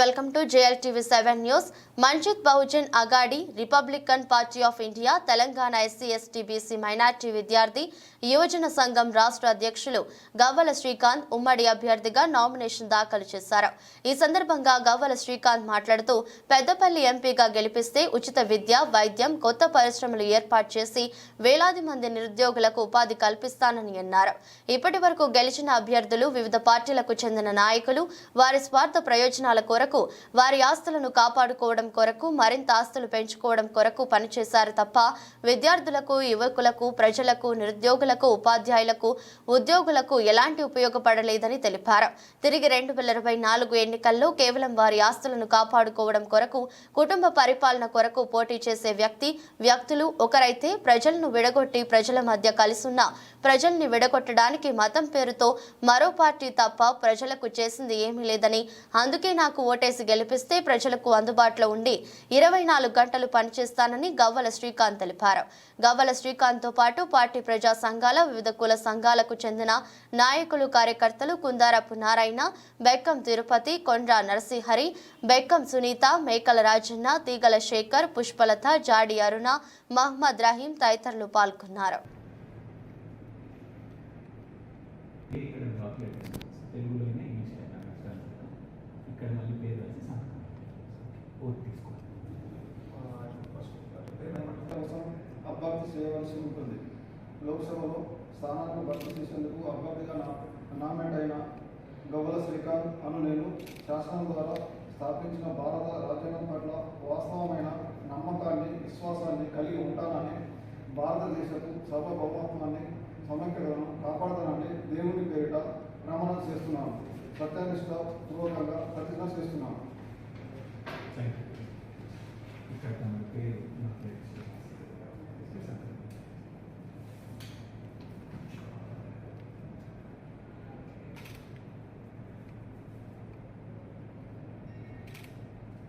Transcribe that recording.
Welcome to JLTV seven news. Manjit Bahujan Aghadi Republican Party of India Telangana SC ST BC minority విద్యార్థి యువజన సంఘం రాష్ట్ర అధ్యక్షులు గవ్వల శ్రీకాంత్ ఉమ్మడి అభ్యర్థిగా నామినేషన్ దాఖలు చేశారు. ఈ సందర్భంగా గవ్వల శ్రీకాంత్ మాట్లాడుతూ పెద్దపల్లి ఎంపీగా గెలిపిస్తే ఉచిత విద్య వైద్యం కొత్త పరిశ్రమలు ఏర్పాటు చేసి వేలాది మంది నిరుద్యోగులకు ఉపాధి కల్పిస్తానని అన్నారు. ఇప్పటి గెలిచిన అభ్యర్థులు వివిధ పార్టీలకు చెందిన నాయకులు వారి స్వార్థ ప్రయోజనాల కొరకు వారి ఆస్తులను కాపాడుకోవడం కొరకు మరింత ఆస్తులు పెంచుకోవడం కొరకు పనిచేశారు తప్ప విద్యార్థులకు యువకులకు ప్రజలకు నిరుద్యోగులకు ఉపాధ్యాయులకు ఉద్యోగులకు ఎలాంటి ఉపయోగపడలేదని తెలిపారు. తిరిగి రెండు వేల ఇరవై నాలుగు ఎన్నికల్లో కేవలం వారి ఆస్తులను కాపాడుకోవడం కొరకు కుటుంబ పరిపాలన కొరకు పోటీ చేసే వ్యక్తి వ్యక్తులు ఒకరైతే ప్రజలను విడగొట్టి ప్రజల మధ్య కలిసున్న ప్రజల్ని విడగొట్టడానికి మతం పేరుతో మరో పార్టీ తప్ప ప్రజలకు చేసింది ఏమీ లేదని అందుకే నాకు ఓటేసి గెలిపిస్తే ప్రజలకు అందుబాటులో ఉండి ఇరవై నాలుగు గంటలు పనిచేస్తానని గవ్వల శ్రీకాంత్ తెలిపారు. గవ్వల శ్రీకాంత్తో పాటు పార్టీ ప్రజా సంఘాల వివిధ కుల సంఘాలకు చెందిన నాయకులు కార్యకర్తలు కుందారపు నారాయణ బెక్కం తిరుపతి కొండ్ర నరసింహరి బెక్కం సునీత మేకల రాజన్న తీగల శేఖర్ పుష్పలత జాడి అరుణ మహమ్మద్ రహీం తదితరులు పాల్గొన్నారు. తెలుగులోనే ఇంగ్లీష్ ఇక్కడ మళ్ళీ పేరు రాసి సంతకం తీసుకోవాలి కోసం అభ్యర్థి చేయవలసి ఉంటుంది. లోక్సభలో స్థానాలను భర్తీ చేసేందుకు అభ్యర్థిగా నా నామినేట్ అయిన గవ్వల శ్రీకాంత్ అను నేను శాసనం ద్వారా స్థాపించిన భారత రాజ్యాంగం పట్ల వాస్తవమైన నమ్మకాన్ని విశ్వాసాన్ని కలిగి ఉంటానని భారతదేశపు సార్వభౌమత్వాన్ని సమైక్యతను కాపాడతానని దేవుని పేరిట ప్రమాణం చేస్తున్నాను. సత్యానిష్ట పూర్వకంగా ప్రతిజ్ఞ చేస్తున్నాను ఇక్కడ నా పేరు నా పేరు.